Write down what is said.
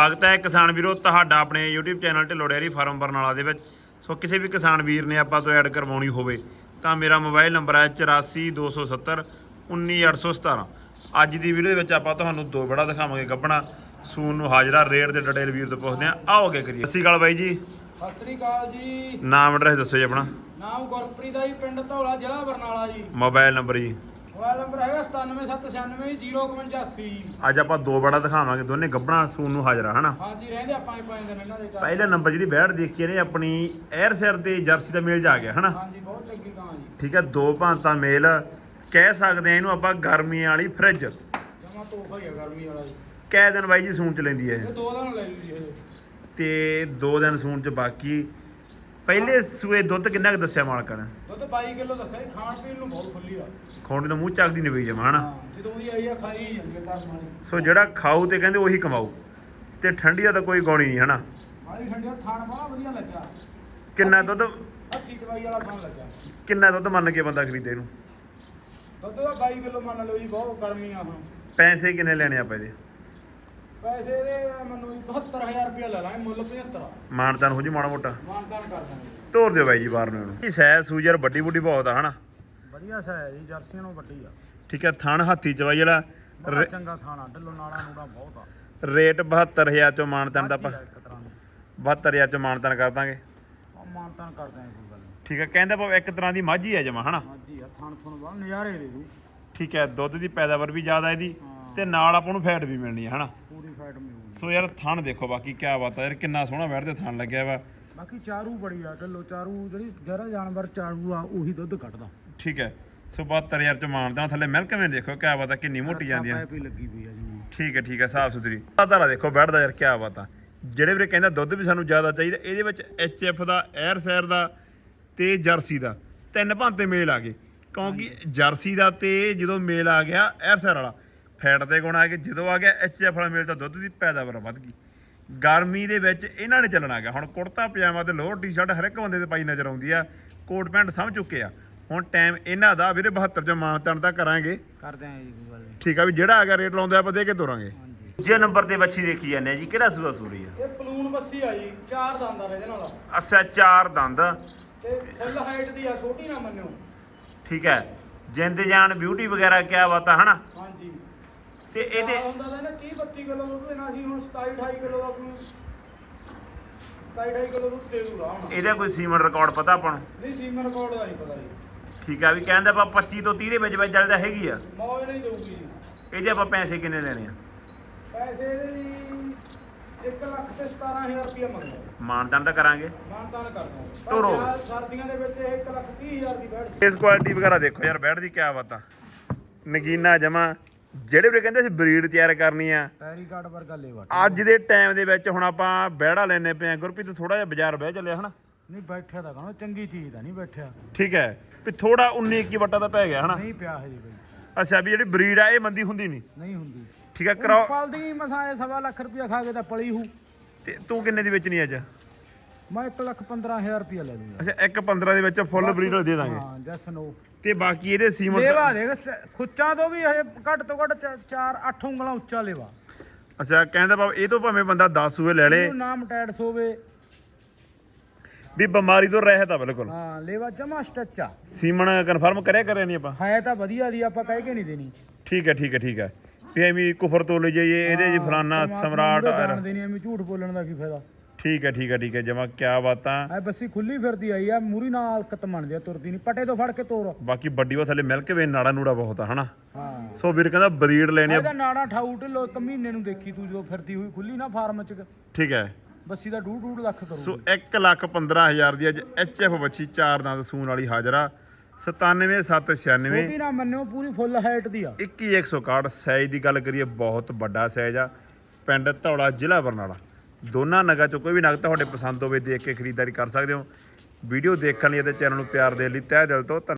ਸਵਾਗਤ ਹੈ ਕਿਸਾਨ ਵੀਰੋ ਤੁਹਾਡਾ ਆਪਣੇ YouTube channel Dhillon dairy farm Barnala ਦੇ ਵਿੱਚ। ਸੋ ਕਿਸੇ ਵੀ ਕਿਸਾਨ ਵੀਰ ਨੇ ਆਪਾਂ ਤੋਂ ਐਡ ਕਰਵਾਉਣੀ ਹੋਵੇ ਤਾਂ ਮੇਰਾ ਮੋਬਾਈਲ ਨੰਬਰ ਹੈ 8427 19817 ਅੱਜ ਦੀ ਵੀਡੀਓ ਦੇ ਵਿੱਚ ਆਪਾਂ ਤੁਹਾਨੂੰ ਦੋ ਬੜਾ ਦਿਖਾਵਾਂਗੇ ਗੱਬਣਾ। ਸੂਨ ਨੂੰ ਹਾਜ਼ਰਾ ਰੇਟ ਦੇ ਡਿਟੇਲ ਵੀਰ ਤੋਂ ਪੁੱਛਦੇ ਆ ਆਓ ਅੱਗੇ ਕਰੀਏ। ਸਤਿ ਸ਼੍ਰੀ ਅਕਾਲ ਬਾਈ ਜੀ। ਸਤਿ ਸ੍ਰੀ ਅਕਾਲ ਜੀ। ਨਾਮ ਐਡਰੈਸ ਦੱਸੋ ਜੀ ਆਪਣਾ। ਨਾਮ ਗੁਰਪ੍ਰੀਤ ਆ ਜੀ ਪਿੰਡ ਧੌਲਾ ਜ਼ਿਲ੍ਹਾ ਬਰਨਾਲਾ ਜੀ। ਮੋਬਾਈਲ ਨੰਬਰ ਜੀ। ਮੋਬਾਈਲ ਨੰਬਰ ਹੈਗਾ 97796085 ਅੱਜ ਆਪਾਂ ਦੋ ਬੜਾ ਦਿਖਾਵਾਂਗੇ ਦੋਨੇ ਗੱਬਣਾ ਸੂਨ ਨੂੰ ਹਾਜ਼ਰਾ ਹਨਾ? ਹਾਂਜੀ ਰਹਿੰਦੇ ਆਪਾਂ ਹੀ ਪੰਜ ਦਿਨ ਇਹਨਾਂ ਦੇ ਚਾਰ ਪਹਿਲਾ ਨੰਬਰ ਜਿਹੜੀ ਬੈੜ ਦੇਖੀ ਨੇ ਆਪਣੀ 에ਅਰ ਸਿਰ ਤੇ ਜਰਸੀ ਦਾ ਮੇਲ ਜਾ ਗਿਆ ਹਨਾ? ਹਾਂਜੀ ਬਹੁਤ ਚੰਗੀ ਕਾਂ ਜੀ। ਠੀਕ ਹੈ ਦੋ ਭਾਂਤਾਂ ਮੇਲ। ਕਹਿ ਸਕਦੇ ਆ ਇਹਨੂੰ ਆਪਾਂ ਗਰਮੀਆਂ ਵਾਲੀ ਫ੍ਰਿਜ। ਜਮਾ ਤੋਹਫਾ ਹੀ ਆ ਗਰਮੀ ਵਾਲਾ ਜੀ। ਕਹਿ ਦਿਨ ਬਾਈ ਜੀ ਸੂਣ ਚ ਲੈਂਦੀ ਹੈ ਇਹ ਦੋ ਦਿਨ ਲੈ ਲਈ ਜੀ ਇਹ। ਤੇ ਦੋ ਦਿਨ ਸੂਣ ਚ ਬਾਕੀ। ਪਹਿਲੇ ਸੂਏ ਦੁੱਧ ਕਿੰਨਾ ਕੁ ਦੱਸਿਆ ਮਾਲਕਾਂ ਨੇ? ਦੁੱਧ 22 ਕਿਲੋ ਦੱਸਿਆ ਜੀ, ਖਾਣ ਪੀਣ ਨੂੰ ਬਹੁਤ ਖੁੱਲੀ ਆ। ਖੌਂਡੀ ਦਾ ਮੂੰਹ ਚੱਕਦੀ ਨਹੀਂ ਪਈ ਜਮਾ ਹਨਾ? ਹਾਂ ਜਦੋਂ ਦੀ ਆਈ ਆ ਖਾਈ ਹੀ ਜਾਂਦੀ ਆ ਘਰ ਮਾਲੀ ਸੋ ਜਿਹੜਾ ਖਾਊ ਤੇ ਕਹਿੰਦੇ ਉਹੀ ਕਮਾਊ। ਤੇ ਠੰਡੀ ਦਾ ਤਾਂ ਕੋਈ ਗੌਣੀ ਨਹੀਂ ਹਨਾ? ਮਾਲੀ ਠੰਡਿਆ ਥਾਣ ਬੜਾ ਵਧੀਆ ਲੱਗਾ ਕਿੰਨਾ ਦੁੱਧ? ਹੱਥੀ ਚਵਾਈ ਵਾਲਾ ਥਾਣ ਲੱਗਾ ਕਿੰਨਾ ਦੁੱਧ ਮੰਨ ਕੇ ਬੰਦਾ ਖਰੀਦੇ ਇਹਨੂੰ? ਦੁੱਧ ਦਾ 22 ਕਿਲੋ ਮੰਨ ਲਓ ਜੀ ਬਹੁਤ ਗਰਮੀ ਆ ਹੁਣ। ਪੈਸੇ ਕਿੰਨੇ ਲੈਣੇ ਆਪਾਂ ਇਹਦੇ? ਪੈਸੇ ਦੇ ਮੈਨੂੰ ਜੀ 72000 ਰੁਪਏ ਲੈ ਲਾਂਗੇ ਮੁੱਲ 75 ਮਾਨਤਾਨ ਹੋ ਜੀ ਮਾੜਾ ਮੋਟਾ। ਮਾਨਦਾਨ ਕਰ ਦਾਂਗੇ। ਤੋਰ ਦਿਓ ਬਾਈ ਜੀ ਬਾਹਰ ਨੂੰ। ਇਹਨੂੰ ਇਹ ਸੈ ਸੂਜਰ ਵੱਡੀ ਵੱਡੀ ਬਹੁਤ ਆ ਹਨਾ? ਵਧੀਆ ਸਾ ਹੈ ਜੀ ਜਰਸੀਆਂ ਨੂੰ ਵੱਡੀ ਆ। ਠੀਕ ਹੈ ਥਣ ਹਾਥੀ ਚਵਾਈ ਬੜਾ ਚੰਗਾ ਥਾਣਾ ਢਿੱਲੋ ਨਾੜਾ ਨੂੜਾ ਬਹੁਤ ਆ। ਰੇਟ 72000 ਚੋਂ ਮਾਨਤਾਨ ਦਾ ਆਪਾਂ ਵਧੀਆ ਇੱਕ ਤਰ੍ਹਾਂ ਦੀ। 72000 ਚੋਂ ਮਾਨਤਾਨ ਕਰ ਦਾਂਗੇ। ਮਾਨਤਾਨ ਕਰ ਦਾਂਗੇ ਕੋਈ ਗੱਲ ਨਹੀਂ। ਠੀਕ ਹੈ ਕਹਿੰਦਾ ਭਾਵੇਂ ਇੱਕ ਤਰ੍ਹਾਂ ਦੀ ਮੱਝ ਹੀ ਹੈ ਜਮਾ ਹਨਾ? ਹਾਂਜੀ ਆ ਥਾਣ ਥਣ ਬਾ ਨਜ਼ਾਰੇ ਦੇ ਦੂ। ਠੀਕ ਹੈ ਦੁੱਧ ਦੀ ਪੈਦਾਵਾਰ ਵੀ ਜ਼ਿਆਦਾ ਇਹਦੀ ਹਾਂ। ਤੇ ਨਾਲ ਆਪਾਂ ਨੂੰ ਫੈਟ ਵੀ ਮਿਲਣੀ ਹੈ ਹਨਾ? ਪੂਰੀ ਫਾਈਟ ਮਿਲੂਗੀ ਸੋ ਯਾਰ ਥਣ ਦੇਖੋ ਬਾਕੀ ਕੀ ਬਾਤ ਹੈ ਯਾਰ ਕਿੰਨਾ ਸੋਹਣਾ ਬੈਠਦੇ ਥਣ ਲੱਗਿਆ ਵਾ। ਬਾਕੀ ਚਾਰੂ ਬੜੀ ਆ ਢਿੱਲੋ ਚਾਰੂ ਜਿਹੜੀ ਜਿਹੜਾ ਜਾਨਵਰ ਚਾਰੂ ਆ ਉਹੀ ਦੁੱਧ ਕੱਢਦਾ। ਠੀਕ ਹੈ ਸੋ 72000 ਚੋਂ ਮਾਨਤਾਨ ਥੱਲੇ ਮਿਲਕ ਵੀ ਦੇਖੋ ਕੀ ਬਾਤ ਹੈ ਕਿੰਨੀ ਮੋਟੀ ਜਾਂਦੀ ਹੀ ਲੱਗੀ ਪਈ ਆ ਜੀ ਠੀਕ ਹੈ ਠੀਕ ਹੈ ਸਾਫ਼ ਸੁਥਰੀ। ਧਾਰਾ ਦੇਖੋ ਬੈਠਦਾ ਯਾਰ ਕੀ ਬਾਤ ਆ। ਜਿਹੜੇ ਵੀਰੇ ਕਹਿੰਦਾ ਦੁੱਧ ਵੀ ਸਾਨੂੰ ਜ਼ਿਆਦਾ ਚਾਹੀਦਾ ਇਹਦੇ ਵਿੱਚ ਐਫ ਦਾ 에ਅਰ ਸੈਰ ਦਾ ਤੇ ਜਰਸੀ ਦਾ। ਤਿੰਨ ਭਾਂਤੇ ਮੇਲ ਆ ਗਏ ਕਿਉਂਕਿ ਜਰਸੀ ਦਾ ਤੇ ਜਦੋਂ ਮੇਲ ਆ ਗਿਆ 에ਅਰ ਸੈਰ ਵਾਲਾ। ਫੈਟ ਦੇ ਗੁਣ ਆ ਗਏ। ਜਦੋਂ ਆ ਗਿਆ ਐਫ ਵਾਲਾ ਮੇਲ ਤਾਂ ਦੁੱਧ ਦੀ ਪੈਦਾਵਾਰ ਵੱਧ ਗਈ। ਗਰਮੀ ਦੇ ਵਿੱਚ ਇਹਨਾਂ ਨੇ ਚੱਲਣਾ ਗਾ ਹੁਣ ਕੁੜਤਾ ਪਜਾਮਾ ਤੇ ਲੋਅਰ ਟੀ-ਸ਼ਰਟ ਹਰ ਇੱਕ ਬੰਦੇ ਦੇ ਪਾਈ ਨਜ਼ਰ ਆਉਂਦੀ ਆ। ਕੋਟ ਪੈਂਟ ਸਮਝ ਚੁੱਕੇ ਆ। ਹੁਣ ਟਾਈਮ ਇਹਨਾਂ ਦਾ ਵੀਰੇ 72 ਚ ਮਾਨਤਨ ਤਾਂ ਕਰਾਂਗੇ। ਕਰ ਦਿਆਂਗੇ ਜੀ ਕੋਈ ਗੱਲ ਨਹੀਂ ਠੀਕ ਆ ਵੀ ਜਿਹੜਾ ਆ ਗਿਆ ਰੇਟ ਲਾਉਂਦੇ ਆਪਾਂ ਦੇ ਕੇ ਤੋਰਾਂਗੇ। ਦੂਜੇ ਨੰਬਰ ਤੇ ਬੱਚੀ ਦੇਖੀ ਜਾਂਦੇ ਆ ਜੀ। ਕਿਹੜਾ ਸੂਆ ਸੂਰੀ ਆ? ਇਹ ਪਲੂਨ ਬੱਸੀ ਆ ਜੀ। ਚਾਰ ਦੰਦ ਆ ਇਹਦੇ ਨਾਲ। ਅੱਛਾ ਚਾਰ ਦੰਦ। ਤੇ ਫੁੱਲ ਹਾਈਟ ਦੀ ਆ ਛੋਟੀ ਨਾ ਮੰਨਿਓ। ਠੀਕ ਹੈ ਜਿੰਦ ਜਾਨ ਬਿਊਟੀ ਵਗੈਰਾ ਕਿਆ ਬਾਤ ਆ ਹਨਾ? ਹਾਂਜੀ। ਤੇ ਇਹਦੇ ਹੁੰਦਾ ਤਾਂ ਇਹਨੇ 30 32 ਕਿਲੋ ਦੁੱਧ ਦੇਣਾ ਸੀ ਹੁਣ 27 28 ਕਿਲੋ ਦਾ ਕੋਈ 27 28 ਕਿਲੋ ਦੁੱਧ ਦੇ ਦੂਗਾ ਹੁਣ। ਇਹਦਾ ਕੋਈ ਸੀਮਨ ਰਿਕਾਰਡ ਪਤਾ ਆਪਾਂ ਨੂੰ? ਨਹੀਂ ਸੀਮਨ ਰਿਕਾਰਡ ਦਾ ਨਹੀਂ ਪਤਾ ਜੀ। ਠੀਕ ਆ ਵੀ ਕਹਿੰਦੇ ਆਪਾਂ 25 ਤੋਂ 30 ਦੇ ਵਿੱਚ ਵਿੱਚ ਚੱਲਦਾ ਹੈਗੀ ਆ। ਮੌਜ ਨਹੀਂ ਦਊਗੀ ਜੀ। ਇਹਦੇ ਆਪਾਂ ਪੈਸੇ ਕਿੰਨੇ ਲੈਣੇ ਆ? ਪੈਸੇ ਇਹਦੇ ਜੀ 1 ਲੱਖ ਤੇ 17000 ਰੁਪਏ ਮੰਗਦਾ ਮਾਨਦਾਨ ਤਾਂ ਕਰਾਂਗੇ। ਮਾਨਤਾਨ ਕਰਦਾ ਤੋਰੋ। ਪਰ ਸਰਦੀਆਂ ਦੇ ਵਿੱਚ ਇਹ 1 ਲੱਖ 30000 ਦੀ ਬੈਠ ਸੀ। ਇਸ ਕੁਆਲਿਟੀ ਵਗੈਰਾ ਦੇਖੋ ਯਾਰ ਬੈਠ ਦੀ ਕਿਆ ਬਾਤ। ਆ ਨਗੀਨਾ ਜਮਾ ਜਿਹੜੇ ਵੀ ਕਹਿੰਦੇ ਸੀ ਬਰੀਡ ਤਿਆਰ ਕਰਨੀ ਆ ਟੈਰੀ ਕਾਰਡ ਵਰਗਾ ਲੇਵਾ। ਅੱਜ ਦੇ ਟਾਈਮ ਦੇ ਵਿੱਚ ਹੁਣ ਆਪਾਂ ਬਹਿੜਾ ਲੈਨੇ ਪਏ ਆ ਗੁਰਪ੍ਰੀਤ ਥੋੜਾ ਜਿਹਾ ਬਾਜ਼ਾਰ ਬਹਿ ਚੱਲਿਆ ਹਨਾ? ਨਹੀਂ ਬੈਠਿਆ ਤਾਂ ਕਹਣਾ ਚੰਗੀ ਚੀਜ਼ ਦਾ ਨਹੀਂ ਬੈਠਿਆ। ਠੀਕ ਹੈ ਵੀ ਥੋੜਾ 19 21 ਵੱਟਾ ਤਾਂ ਪੈ ਗਿਆ ਹਨਾ? ਨਹੀਂ ਪਿਆ ਹਜੇ ਬਈ ਅੱਛਾ ਵੀ ਜਿਹੜੀ ਬਰੀਡ ਆ ਇਹ ਮੰਦੀ ਹੁੰਦੀ ਨਹੀਂ? ਨਹੀਂ ਹੁੰਦੀ। ਠੀਕ ਹੈ ਕਰਾਓ। ਪਲਦੀ ਮਸਾਂ ਇਹ ਸਵਾ ਲੱਖ ਰੁਪਇਆ ਖਾ ਕੇ ਤਾਂ ਪਲੀ ਹੂ। ਤੇ ਤੂੰ ਕਿੰਨੇ ਦੀ ਵੇਚਣੀ ਅੱਜ? ਮੈਂ 1 ਲੱਖ 15000 ਰੁਪਇਆ ਲੈ ਲੂੰਗਾ। ਅੱਛਾ ਇੱਕ 15 ਦੇ ਵਿੱਚ ਫੁੱਲ ਬਰੀਡ ਦੇ ਦਾਂਗੇ। ਹਾਂ ਜਸ ਨੋ। ਤੇ ਬਾਕੀ ਇਹਦੇ ਸੀਮਨ ਲੇਵਾ ਦੇਖ ਸ- ਖੁੱਚਾਂ ਤੋਂ ਵੀ ਹਜੇ ਘੱਟ ਤੋਂ ਘੱਟ 4 8 ਉਂਗਲਾਂ ਉੱਚਾ ਲੇਵਾ। ਅੱਛਾ ਕਹਿੰਦਾ ਬਾਬ ਇਹ ਤੋਂ ਭਾਵੇਂ ਬੰਦਾ 10 ਸੂਏ ਲੈ ਲੇ। ਇਹਨੂੰ ਨਾਮ ਟੈਡਸ ਹੋਵੇ। ਵੀ ਬਿਮਾਰੀ ਤੋਂ ਰਹਿਤ ਆ ਬਿਲਕੁਲ। ਹਾਂ ਲੇਵਾ ਜਮਾ ਸਟੱਚਾ। ਸੀਮਨ ਕਨਫਰਮ ਕਰਿਆ ਕਰਿਆ ਨਹੀਂ ਆਪਾਂ? ਹੈ ਤਾਂ ਵਧੀਆ ਦੀ ਆਪਾਂ ਕਹਿ ਕੇ ਨਹੀਂ ਦੇਣੀ। ਠੀਕ ਹੈ ਠੀਕ ਹੈ ਠੀਕ ਹੈ। ਵੀ ਐਵੇਂ ਕੁਫਰ ਤੋਂ ਲੈ ਜਾਈਏ ਇਹਦੇ ਜੀ ਫਲਾਨਾ ਸਮਰਾਟ ਜਾਣਦੇ ਨਹੀਂ ਐਵੇਂ ਝੂਠ ਬੋਲਣ ਦਾ ਕੀ ਫਾਇਦਾ। ਠੀਕ ਹੈ ਠੀਕ ਹੈ ਠੀਕ ਹੈ ਜਮਾ ਕਿਆ ਬਾਤਾਂ ਐ ਬੱਸੀ ਖੁੱਲੀ ਫਿਰਦੀ ਆਈ ਆ ਮੂਰੀ ਨਾਲ ਹਲਕਤ ਮੰਨਦੀ ਆ ਤੁਰਦੀ ਨਹੀਂ ਪਟੇ ਤੋਂ ਫੜ ਕੇ ਤੋਰ। ਬਾਕੀ ਵੱਡੀ ਉਹ ਥੱਲੇ ਮਿਲਕ ਵੇ ਨਾੜਾ ਨੂੜਾ ਬਹੁਤ ਆ ਹਨਾ? ਹਾਂ। ਸੋ ਵੀਰ ਕਹਿੰਦਾ ਬਰੀਡ ਲੈਣੀ ਆ। ਇਹਦਾ ਨਾੜਾ ਠਾਊ ਢਿੱਲੋ ਇੱਕ ਮਹੀਨੇ ਨੂੰ ਦੇਖੀ ਤੂੰ ਜੋ ਫਿਰਦੀ ਹੋਈ ਖੁੱਲੀ ਨਾ ਫਾਰਮ ਚ। ਠੀਕ ਹੈ। ਬੱਸੀ ਦਾ ਡੂਢ ਡੂਢ ਲੱਖ ਕਰੂ ਸੋ 1 ਲੱਖ 15000 ਦੀ ਅੱਜ ਐਚਐਫ ਬੱਚੀ ਚਾਰ ਦੰਦ ਸੂਣ ਵਾਲੀ ਹਾਜ਼ਰਾ 97796 ਛੋਟੀ ਨਾ ਮੰਨਿਓ ਪੂਰੀ ਫੁੱਲ ਹਾਈਟ ਦੀ ਆ। 21161 ਸਾਈਜ਼ ਦੀ ਗੱਲ ਕਰੀਏ ਬਹੁਤ ਵੱਡਾ ਸਾਈਜ਼ ਆ। ਪਿੰਡ ਧੌਲਾ ਜ਼ਿਲ੍ਹਾ ਬਰਨਾਲਾ। ਦੋਨਾਂ ਨਗਾਂ ਚੋਂ ਕੋਈ ਵੀ ਨਗ ਤੁਹਾਡੇ ਪਸੰਦ ਹੋਵੇ ਦੇਖ ਕੇ ਖਰੀਦਦਾਰੀ ਕਰ ਸਕਦੇ ਹੋ। ਵੀਡੀਓ ਦੇਖਣ ਲਈ ਅਤੇ ਚੈਨਲ ਨੂੰ ਪਿਆਰ ਦੇਣ ਲਈ ਤਹਿ ਦਿਲ ਤੋਂ ਧੰਨ-